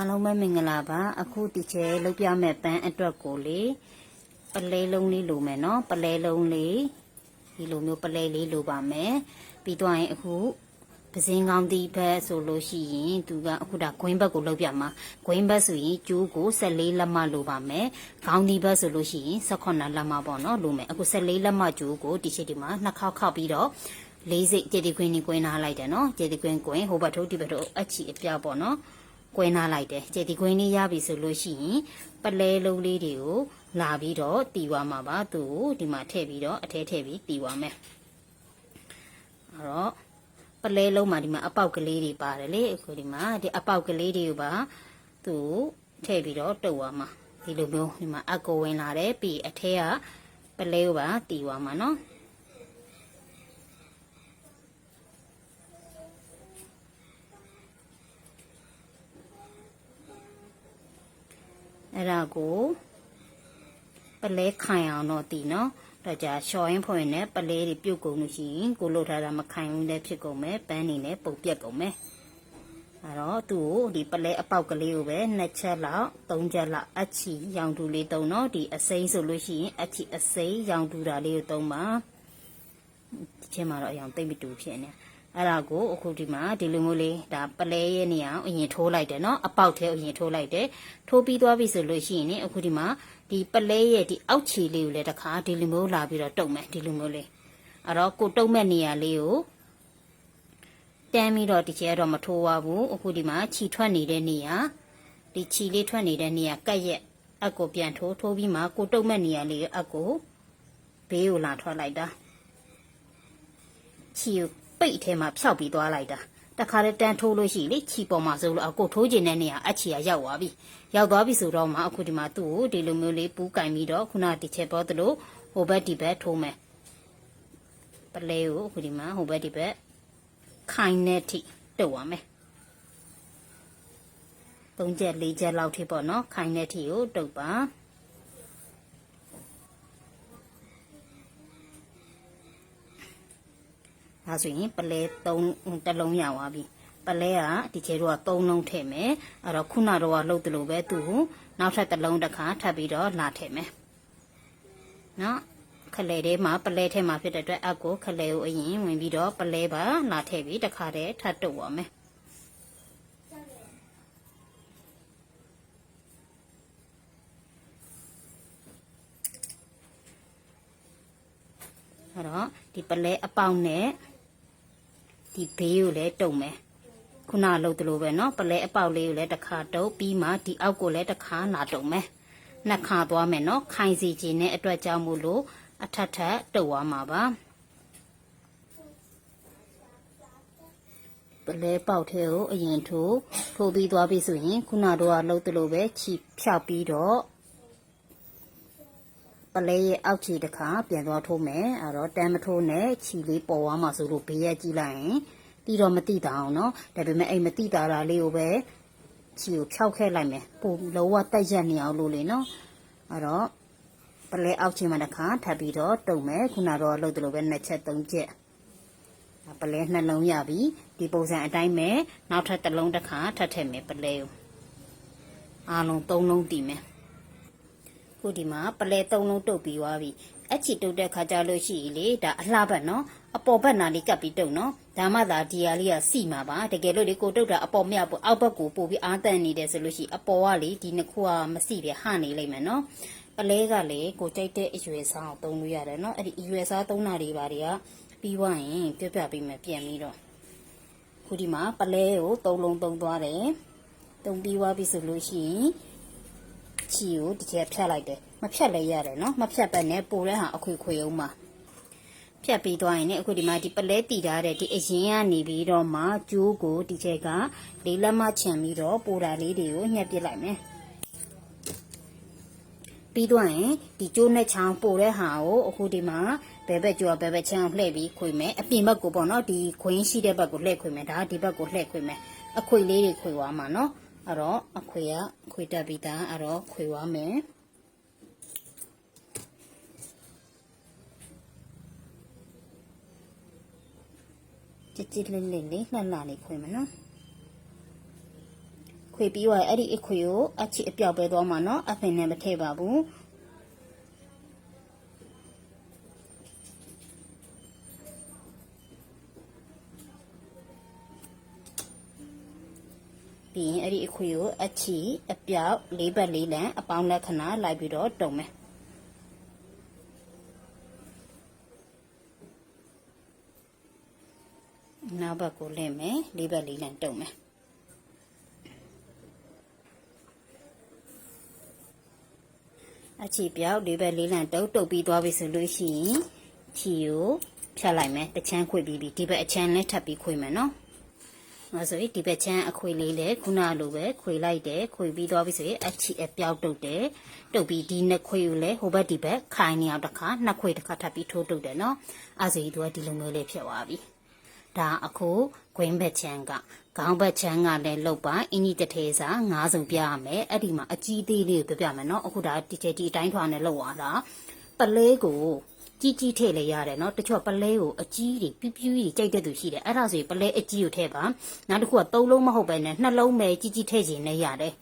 အားလုံးပဲမင်္ဂလာပါအခုဒီချဲလုတ်ပြမဲ့ပန်းအတွက်ကိုလေပလဲလုံးလေးလိုမယ်နော်ပလဲလုံးလေးဒီလိုမျိုးပလဲလေးလိုပါမယ်ပြီးတော့ရင်အခုပစင်းကောင်းဒီဘက်ဆိုလို့ရှိရင်သူကအခုဒါဂွင်းဘက်ကိုလုတ်ပြမှာဂွင်းဘက်ဆိုရင်ကျိုးကို14လက်မလိုပါမယ်ခေါင်းဒီဘက်ဆိုလို့ရှိရင်18လက်မပေါ့နော်လိုမယ်အခု14လက်မကျိုးကိုဒီချက်ဒီမှာနှစ်ခေါက်ခောက်ပြီးတော့လေးစိတ်ကျေတီခွင်းนี่ကွင်းထားလိုက်တယ်နော်ကျေတီခွင်းကွင်းဟိုဘက်ထိုးဒီဘက်ထိုးအချီအပြပေါ့နော် ကွဲနားလိုက်တယ်ကျေဒီခွင်းလေးရပြီဆိုလို့ရှိရင်ပလဲလုံးလေးတွေကိုလာပြီးတော့တီသွားမှာပါသူ့ကိုဒီမှာထည့်ပြီးတော့အထဲထည့်ပြီးတီသွားမယ်အဲ့တော့ပလဲလုံးမှာဒီမှာအပေါက်ကလေးတွေပါတယ်လေအခုဒီမှာဒီအပေါက်ကလေးတွေကိုပါသူ့ကိုထည့်ပြီးတော့တုပ်သွားမှာဒီလိုမျိုးဒီမှာအကိုဝင်လာတယ်ပြီးအထဲကပလဲကိုပါတီသွားမှာနော် အဲ့ဒါကိုပလဲခိုင်အောင်တော့တည်နော်တော့ကြာရှော်ရင်ဖွင့်နဲ့ပလဲတွေပြုတ်ကုန်လို့ရှိရင်ကိုလို့ထားတာမခိုင်ဘူးလည်းဖြစ်ကုန်မယ်ပန်းနေလည်းပုတ်ပြက်ကုန်မယ်အဲ့တော့သူ့ကိုဒီပလဲအပေါက်ကလေးကိုပဲနှစ်ချက်လောက်သုံးချက်လောက်အချီရောင်တူလေးသုံးတော့ဒီအစိမ်းဆိုလို့ရှိရင်အချီအစိမ်းရောင်တူတာလေးကိုသုံးပါဒီချင်းမှာတော့အရောင်သိမ့်မတူဖြစ်နေ အဲ့ဒါကိုအခုဒီမှာဒီလိုမျိုးလေးဒါပလဲရဲ့နေရာအရင်ထိုးလိုက်တယ်နော်အပေါက်ထဲအရင်ထိုးလိုက်တယ်ထိုးပြီးသွားပြီဆိုလို့ရှိရင်အခုဒီမှာဒီပလဲရဲ့ဒီအောက်ခြေလေးကိုလည်းတခါဒီလိုမျိုးလာပြီးတော့တုပ်မယ်ဒီလိုမျိုးလေးအဲ့တော့ကိုတုပ်မဲ့နေရာလေးကိုတန်းပြီးတော့ဒီချဲတော့မထိုးပါဘူးအခုဒီမှာခြီထွက်နေတဲ့နေရာဒီခြီလေးထွက်နေတဲ့နေရာကက်ရက်အကိုပြန်ထိုးထိုးပြီးမှကိုတုပ်မဲ့နေရာလေးကိုအကိုဘေးကိုလာထွက်လိုက်တာခြီကို ပိတ်အထဲမှာဖျောက်ပြီးသွားလိုက်တာတခါတည်းတန်းထိုးလို့ရှိရင်လေခြီပေါ်မှာဆိုလို့အကိုထိုးကျင်တဲ့နေရာအချီကရောက်သွားပြီရောက်သွားပြီဆိုတော့မှအခုဒီမှာသူ့ကိုဒီလိုမျိုးလေးပူးကင်ပြီးတော့ခုနဒီချက်ပေါ်သလိုဟိုဘက်ဒီဘက်ထိုးမယ်ပလဲကိုအခုဒီမှာဟိုဘက်ဒီဘက်ခိုင်တဲ့ထိတုပ်ရမယ်သုံးချက်လေးချက်လောက်ထိပေါ့နော်ခိုင်တဲ့ထိကိုတုပ်ပါ ဒါဆိုရင်ပလဲ3တစ်လုံးရသွားပြီပလဲကဒီချေတော့3လုံးထည့်မယ်အဲ့တော့ခုနတော့ကလှုပ်တယ်လို့ပဲသူ့ကိုနောက်ထပ်တစ်လုံးတစ်ခါထပ်ပြီးတော့လာထည့်မယ်နော်ခလဲထဲမှာပလဲထဲမှာဖြစ်တဲ့အတွက်အကိုခလဲကိုအရင်ဝင်ပြီးတော့ပလဲပါလာထည့်ပြီးတစ်ခါတည်းထပ်တုပ်ရမယ်အဲ့တော့ဒီပလဲအပေါက်နဲ့ ဒီဘေးကိုလည်းတုံမယ်ခုနလှုပ်သလိုပဲเนาะပလဲအပေါက်လေးကိုလည်းတစ်ခါတုပ်ပြီးမှဒီအောက်ကိုလည်းတစ်ခါလာတုံမယ်နှစ်ခါသွားမယ်เนาะခိုင်စီခြင်းနဲ့အတွက်ကြောင့်မို့လို့အထက်ထက်တုပ်သွားမှာပါပလဲပေါက်သေးကိုအရင်ထိုးထိုးပြီးသွားပြီဆိုရင်ခုနတော့လှုပ်သလိုပဲခြိဖြောက်ပြီးတော့ ပလဲရဲ့အောက်ခြေတစ်ခါပြန်သွားထိုးမယ်အဲ့တော့တန်မထိုးနဲ့ခြီလေးပေါ်သွားမှဆိုလို့ဘေးရကြည့်လိုက်ရင်တီတော့မတိတာအောင်နော်ဒါပေမဲ့အဲ့မတိတာတာလေးကိုပဲခြီကိုဖြောက်ခဲလိုက်မယ်ပိုလုံးဝတက်ရက်နေအောင်လို့လေနော်အဲ့တော့ပလဲအောက်ခြေမှာတစ်ခါထပ်ပြီးတော့တုံမယ်ခုနတော့လှုပ်တယ်လို့ပဲနှစ်ချက်သုံးချက်ပလဲနှလုံးရပြီဒီပုံစံအတိုင်းပဲနောက်ထပ်တစ်လုံးတစ်ခါထပ်ထည့်မယ်ပလဲကိုအားလုံး၃လုံးတည်မယ် ခုဒီမှာပလဲသုံးလုံးတုပ်ပြီးသွားပြီအချီတုပ်တဲ့ခါကြလို့ရှိရင်လေဒါအလှဘက်နော်အပေါ်ဘက်နာလေးကပ်ပြီးတုပ်နော်ဒါမှသာဒီဟာလေးကစီမှာပါတကယ်လို့လေကိုတုပ်တာအပေါ်မြောက်ပို့အောက်ဘက်ကိုပို့ပြီးအားတန်နေတယ်ဆိုလို့ရှိရင်အပေါ်ကလေဒီနှစ်ခုကမစီပဲဟနေလိမ့်မယ်နော်ပလဲကလေကိုကြိုက်တဲ့အရွယ်စားကိုသုံးလို့ရတယ်နော်အဲ့ဒီအရွယ်စားသုံးတာတွေပါတွေကပြီးသွားရင်ပြပြပေးမယ်ပြန်ပြီးတော့ခုဒီမှာပလဲကိုသုံးလုံးသုံးသွားတယ်သုံးပြီးသွားပြီဆိုလို့ရှိရင် ချီကိုတစ်ချက်ဖြတ်လိုက်တယ်မဖြတ်လည်းရတယ်နော်မဖြတ်ပဲနဲ့ပိုတဲ့ဟာအခွေခွေအောင်မှာဖြတ်ပြီးသွားရင်လည်းအခုဒီမှာဒီပလဲတီထားတဲ့ဒီအရင်ကနေပြီးတော့မှကျိုးကိုဒီချက်ကလေးလက်မချန်ပြီးတော့ပိုတာလေးတွေကိုညှက်ပစ်လိုက်မယ်ပြီးသွားရင်ဒီကျိုးနဲ့ချောင်းပိုတဲ့ဟာကိုအခုဒီမှာဘယ်ဘက်ကျော်ဘယ်ဘက်ချမ်းလှည့်ပြီးခွေမယ်အပြင်ဘက်ကိုပေါ့နော်ဒီခွင်းရှိတဲ့ဘက်ကိုလှည့်ခွေမယ်ဒါကဒီဘက်ကိုလှည့်ခွေမယ်အခွေလေးတွေခွေသွားမှာနော် အဲ့တော့အခွေကခွေတက်ပြီးသားအဲ့တော့ခွေသွားမယ်ကြစ်ကြစ်လေးလေးလေးလှလှလေးခွေမယ်နော်ခွေပြီးတော့အဲ့ဒီအခွေကိုအချီအပြောက်ပဲသွားမှာနော်အဖင်နဲ့မထည့်ပါဘူး ပြီးရင်အဲ့ဒီအခွေကိုအချီအပြောက်လေးဘက်လေးလံအပေါင်းလက္ခဏာလိုက်ပြီးတော့တုံမယ်နောက်ဘက်ကိုလင့်မယ်လေးဘက်လေးလံတုံမယ်အချီပြောက်လေးပဲလေးလံတုပ်တုပ်ပြီးသွားပြီဆိုလို့ရှိရင်ချီကိုဖြတ်လိုက်မယ်တစ်ချမ်းခွေပြီးပြီဒီဘက်အချမ်းလည်းထပ်ပြီးခွေမယ်နော်။ ဒါဆိုရင်ဒီဘက်ချမ်းအခွေလေးလည်းခုနလိုပဲခွေလိုက်တယ်ခွေပြီးသွားပြီဆိုရင်အချီအပြောက်တုပ်တယ်တုပ်ပြီးဒီနှစ်ခွေကိုလည်းဟိုဘက်ဒီဘက်ခိုင်းနေအောင်တစ်ခါနှစ်ခွေတစ်ခါထပ်ပြီးထိုးတုပ်တယ်နော်။အဲဆိုရင်သူကဒီလိုမျိုးလေးဖြစ်သွားပြီ။ဒါအခုဂွင်းဘက်ချမ်းကခေါင်းဘက်ချမ်းကလည်းလုတ်ပါအင်းကြီးတစ်ထေစာငါးစုံပြရမယ်အဲ့ဒီမှာအကြီးသေးလေးကိုပြပြမယ်နော်အခုဒါဒီချေဒီအတိုင်းထွာနဲ့လုတ်ရတာပလဲကို ကြီးကြီးထည့်လေရတယ်နော်တချို့ပလဲကိုအကြီးတွေပြူးပြူးကြီးကြိုက်တဲ့သူရှိတယ်အဲ့ဒါဆိုရင်ပလဲအကြီးကိုထည့်ပါနောက်တစ်ခုကသုံးလုံးမဟုတ်ပဲနဲ့နှလုံးပဲကြီးကြီးထည့်ခြင်းနဲ့ရတယ်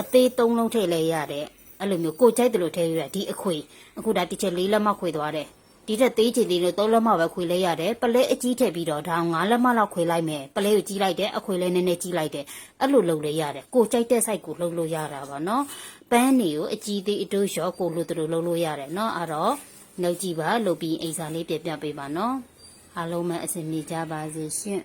အသေးသုံးလုံးထည့်လဲရတယ်အဲ့လိုမျိုးကိုကြိုက်တယ်လို့ထည့်ရဒီအခွေအခုဒါဒီချက်လေးလက်မခွေသွားတယ်ဒီတက်သေးချင်သေးလို့သုံးလက်မပဲခွေလိုက်ရတယ်ပလဲအကြီးထည့်ပြီးတော့ဒါငါးလက်မလောက်ခွေလိုက်မယ်ပလဲကိုကြီးလိုက်တယ်အခွေလဲနည်းနည်းကြီးလိုက်တယ်အဲ့လိုလုပ်လေရတယ်ကိုကြိုက်တဲ့ site ကိုလှုပ်လို့ရတာပါနော်ပန်းနေကိုအကြီးသေးအတူလျှော့ကိုလိုတူလှုပ်လို့ရတယ်နော်အဲ့တော့ နှုတ်ကြည့်ပါလုပ်ပြီးအိမ်စာလေးပြပြပေးပါနော်အားလုံးပဲအဆင်ပြေကြပါစေရှင်